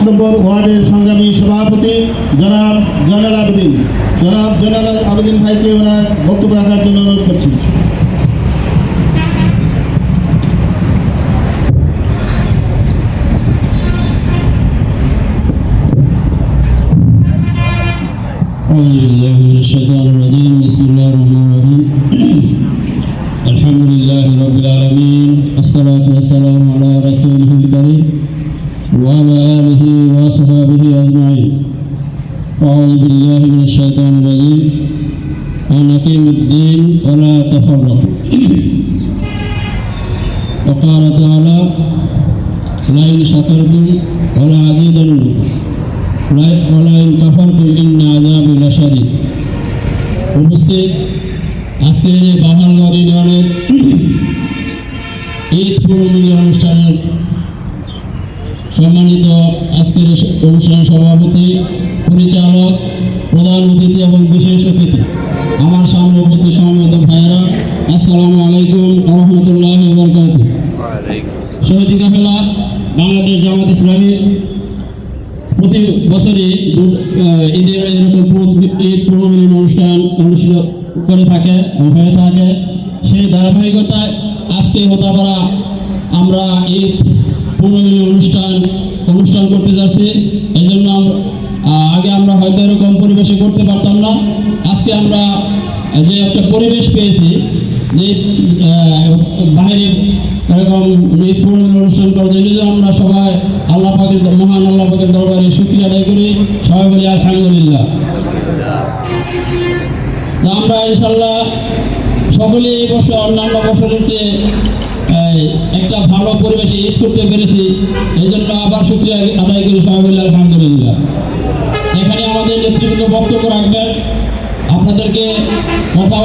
নম্বর ওয়ার্ডের সংগ্রামী সভাপতি জনাব জয়নাল আবেদিন জনাব জয়নাল আবেদিন ভাইকে ওনার বক্তব্য রাখার জন্য অনুরোধ করছি أعوذ بالله من الشيطان الرجيم بسم الله الرحمن الرحيم الحمد لله رب العالمين الصلاة أن أقيم الدين ولا تفرقوا وقال تعالى لئن شكرتم ولا أزيدنكم ওয়ালাইন কাফারতুম ইন্না আযাবি লাশাদীদ উপস্থিত আজকের এই বাহালগড় ইউনিয়নের ঈদ পূর্ণমিলনী অনুষ্ঠানের সম্মানিত আজকের এই অনুষ্ঠানের সভাপতি পরিচালক প্রধান অতিথি এবং বিশেষ অতিথি আমার সামনে উপস্থিত সম্মানিত ভাইয়েরা আসসালামু আলাইকুম রহমতুল্লাহ বরকাত শহীদ কাফেলা বাংলাদেশ জামাত ইসলামী প্রতি বছরই ঈদের এরকম ঈদ পূর্ণমিলন অনুষ্ঠান অনুষ্ঠিত করে থাকে হয়ে থাকে। সেই ধারাবাহিকতায় আজকে হতাপাড়া আমরা ঈদ পূর্ণমিলন অনুষ্ঠান অনুষ্ঠান করতে যাচ্ছি। এই জন্য আম- আহ, আগে আমরা হয়তো এরকম পরিবেশে করতে পারতাম না। আজকে আমরা যে একটা পরিবেশ পেয়েছি, যে বাইরে এরকম অনুষ্ঠান করার জন্য যে আমরা সবাই আল্লাহ পাকের মহান আল্লাহ পাকের দরবারে শুক্রিয়া আদায় করি। সবাই বলি, আলহামদুলিল্লাহ। আমরা ইনশাল্লাহ সকলেই এই বছর, অন্যান্য বছরের চেয়ে একটা ভালো পরিবেশে ঈদ করতে পেরেছি। এই জন্য আবার শুক্রিয়া আদায় করি, সবাই বলি, আলহামদুলিল্লাহ। এখানে আমাদের নেতৃত্ব বক্তব্য রাখবেন। আপনাদেরকে কথা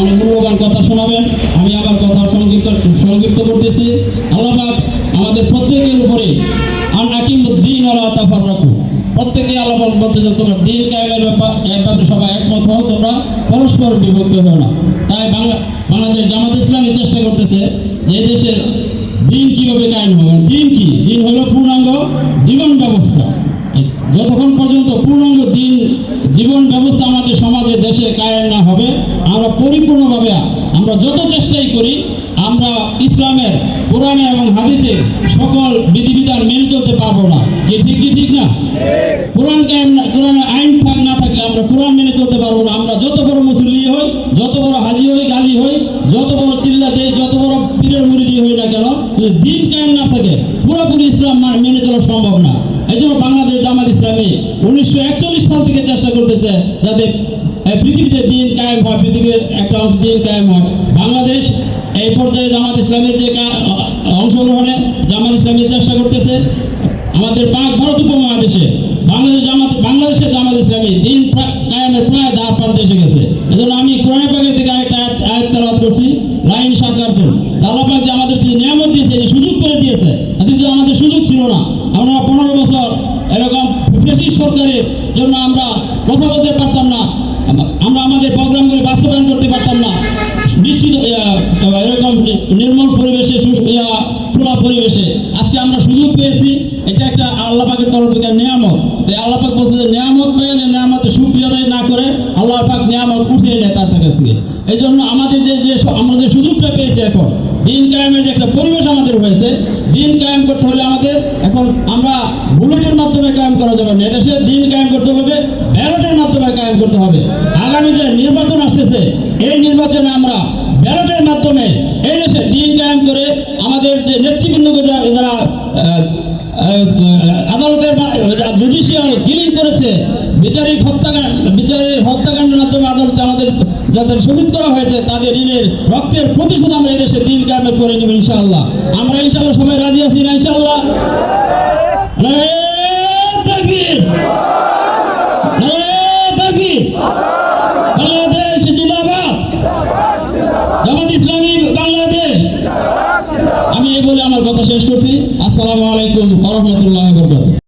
অনেক মূল্যবান কথা শোনাবেন। আমি আমার কথা সংক্ষিপ্ত সংক্ষিপ্ত করতেছি। আল্লাহ আমাদের প্রত্যেকের উপরে আর নাকিম দিন আল্লাহ তাফার রাখো প্রত্যেকে আল্লাহ বলছে যে, তোমরা দিন কায়েমের ব্যাপার সবাই একমত হও, তোমরা পরস্পর বিভক্ত হও না। তাই বাংলা, বাংলাদেশ জামাত ইসলামী চেষ্টা করতেছে যে দেশের দিন কীভাবে কায়েম হবে। দিন কি? দিন হলো পূর্ণাঙ্গ জীবন ব্যবস্থা। যতক্ষণ পর্যন্ত পূর্ণাঙ্গ দিন জীবন ব্যবস্থা আমাদের সমাজে, দেশে কায়েম না হবে, আমরা পরিপূর্ণভাবে আমরা যত চেষ্টাই করি, আমরা ইসলামের, কোরআনের এবং হাদিসের সকল বিধিবিধান মেনে চলতে পারব না। কি ঠিক কি ঠিক না? কোরআন না কোরআনের আইন থাক, না থাকলে আমরা কোরআন মেনে চলতে পারব না। আমরা যত বড় মুসল্লি হই, যত বড় হাজি হই, গাজী হই, যত বড় চিল্লা দেই, যত বড় পীরের মুড়ি দিয়ে হই না কেন, যদি দিন কায়েম না থাকে, পুরোপুরি ইসলাম মেনে চলা সম্ভব না। এই জন্য বাংলাদেশ জামাত ইসলামী উনিশশো একচল্লিশ সাল থেকে চেষ্টা করতেছে যাতে পৃথিবীতে দিন কায়েম হয়, পৃথিবীর একটা অংশ দিন কায়েম হয়। বাংলাদেশ এই পর্যায়ে জামাত ইসলামের যে অংশগ্রহণে জামাত ইসলামী চেষ্টা করতেছে আমাদের পাক ভারত উপমহাদেশে। বাংলাদেশ জামাত বাংলাদেশের জামাত ইসলামী দিন কায়েমের প্রায় দ্বার প্রান্তে এসে গেছে। এজন্য আমি কোরআন পাকের থেকে আরেকটা আয়াত করছি। লাইন সাকার করুন আল্লাহ পাক যে আমাদের যে নিয়ামত দিয়েছে, যে সুযোগ করে দিয়েছে কিন্তু আমাদের সুযোগ ছিল না। আমরা পনেরো বছর এরকম ফেসি সরকারের জন্য আমরা কথা বলতে পারতাম না। আমরা আমাদের প্রোগ্রামগুলি বাস্তবায়ন করতে পারতাম না। নিশ্চিত এরকম নির্মল পরিবেশে খোলা পরিবেশে। আজকে আমরা সুযোগ পেয়েছি। এটা একটা আল্লাহ পাকের তরফ থেকে নিয়ামত। তাই আল্লাহ পাক বলছে যে, নিয়ামত পেয়ে যে নিয়ামতে সুক্রিয়া না করে আল্লাহ পাক নিয়ামত উঠিয়ে নেয় তার কাছ থেকে। এই জন্য আমাদের যে যে যে সুযোগটা পেয়েছি এখন, দিন কায়েমের যে একটা পরিবেশ আমাদের হয়েছে, দিন কায়েম করতে হলে আমাদের এখন আমরা বুলেটের মাধ্যমে কায়েম করা যাবে না। এদেশে দিন কায়েম করতে হবে, ব্যালটের মাধ্যমে কায়েম করতে হবে। আগামী যে নির্বাচন আসতেছে, এই নির্বাচনে আমরা ব্যালটের মাধ্যমে এই দেশে দিন কায়েম করে আমাদের যে নেতৃবৃন্দকে যারা আদালতের জুডিশিয়াল কিলিং করেছে। বিচারিক হত্যাকাণ্ড, বিচারিক হত্যাকাণ্ডের মাধ্যমে আদালতে আমাদের যাদের শহীদ করা হয়েছে, তাদের ঋণের রক্তের প্রতিশোধ আমরা এদেশে দিন কায়েমের করে নেব ইনশাআল্লাহ। আমরা ইনশাআল্লাহ সবাই রাজি আছি না ইনশাআল্লাহ নারে তাকবীর! নারে তাকবীর! বাংলাদেশ জিন্দাবাদ জামাত ইসলামী বাংলাদেশ আমি এই বলে আমার কথা শেষ করছি। আসসালামু আলাইকুম আহমতুল্লাহ বরকাত